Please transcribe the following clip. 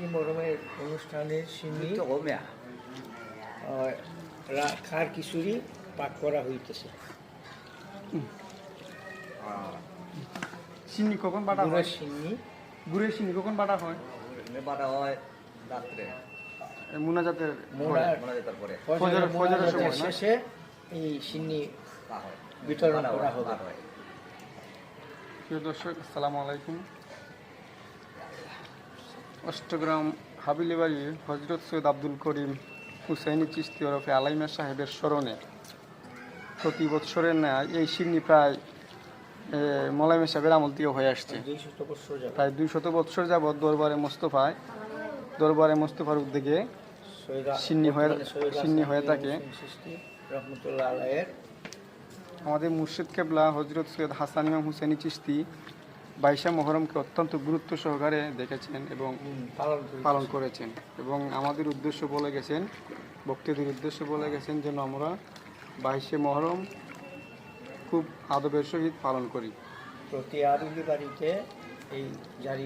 মিষ্টি মরমের অনুষ্ঠানের সিন্নি খার খিচুড়ি পাক করা হইতেছে। চিনি কখন বাটা হয়? সিন্নি গুড়ের চিনি কখন বাটা হয়? বাটা হয় রাত্রে। এ মোনাজাতের মনে পরে। ফজরের মোনাজাতের সময় শেষে এই সিন্নি বিতরণ করা হবে। প্রিয় দর্শক আসসালামু আলাইকুম। অষ্টগ্রাম হাবিলিবাড়ি হজরত সৈয়দ আব্দুল করিম হুসাইনি চিস্তি ওরফে আলাইমা সাহেবের স্মরণে প্রতি বৎসরের ন্যায় এই সিন্নি প্রায় মলাইমা সাহেবের আমল দিয়ে হয়ে আসছে। প্রায় দুই শত বৎসর যাবৎ দরবারে মোস্তফায় দরবারে মোস্তফার উদ্যোগে সিন্নি হয়ে- সিন্নি হয়ে থাকে। আমাদের মুর্শিদ কেবলা হজরত সৈয়দ হাসান ইমাম হুসেনি চিস্তি বাইশা মহরমকে অত্যন্ত গুরুত্ব সহকারে দেখেছেন এবং পালন করেছেন। এবং আমাদের উদ্দেশ্য বলে গেছেন বক্তৃতির উদ্দেশ্য বলে গেছেন যেন আমরা বাইশে মহরম খুব আদবের সহিত পালন করি। প্রতি আরবি বাড়িতে এই জারি